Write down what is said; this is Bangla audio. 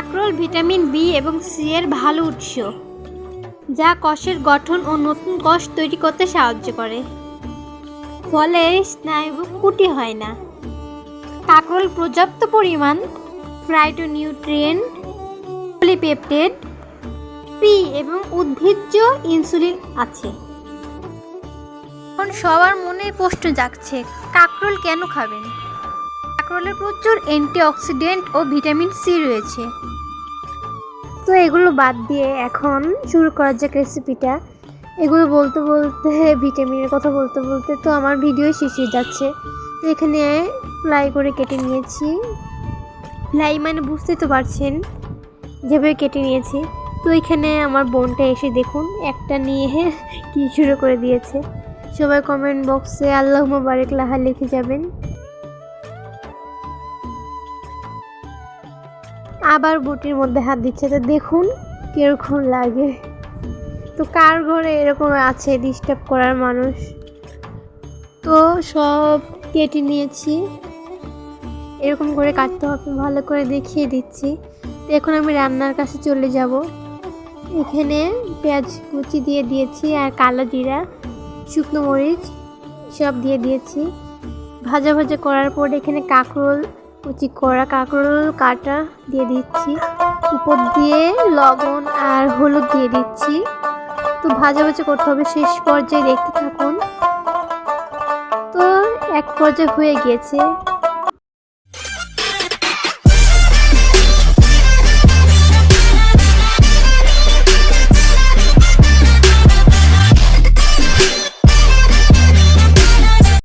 ভিটামিন বি এবং সি এর ভালো উৎস, যা কষের গঠন ও নতুন কষ তৈরি করতে সাহায্য করে। ফলে স্নায়ু কুটি হয় না। কাঁকরোল পর্যাপ্ত পরিমাণ ফ্রাইটোনিউট্রিয়েন্ট পলিপেপটেড পি এবং উদ্ভিজ্জ ইনসুলিন আছে। এখন সবার মনে প্রশ্ন জাগছে, কাঁকরোল কেন খাবেন? কাঁকরোলে প্রচুর অ্যান্টিঅক্সিডেন্ট ও ভিটামিন সি রয়েছে। তো এগুলো বাদ দিয়ে এখন শুরু করা যাক রেসিপিটা এগুলো বলতে বলতে, ভিটামিনের কথা বলতে বলতে তো আমার ভিডিও শেষ হয়ে যাচ্ছে। তো এখানে ফ্লাই করে কেটে নিয়েছি। ফ্লাই মানে বুঝতে তো পারছেন যেভাবে কেটে নিয়েছি। তো এখানে আমার বোনটা এসে দেখুন, একটা নিয়ে কি শুরু করে দিয়েছে। সবাই কমেন্ট বক্সে আল্লাহ মুবারক লাহা লিখে যাবেন। আবার বুটির মধ্যে হাত দিচ্ছে, তো দেখুন কীরকম লাগে। তো কার ঘরে এরকম আছে ডিস্টার্ব করার মানুষ? তো সব কেটে নিয়েছি। এরকম করে কাটতে হবে, ভালো করে দেখিয়ে দিচ্ছি। তো এখন আমি রান্নার কাছে চলে যাব। এখানে পেঁয়াজ কুচি দিয়ে দিয়েছি আর কালো জিরা, শুকনো মরিচ, সব দিয়ে দিয়েছি। ভাজা ভাজা করার পর এখানে কাঁকরোল কুচি করা কাঁকরোল কাটা দিয়ে দিচ্ছি। উপর দিয়ে লবণ আর হলুদ দিয়ে দিচ্ছি। তো ভাজা ভাজা করতে হবে, শেষ পর্যায়ে দেখতে থাকুন। তো এক পর্যায়ে হয়ে গিয়েছে।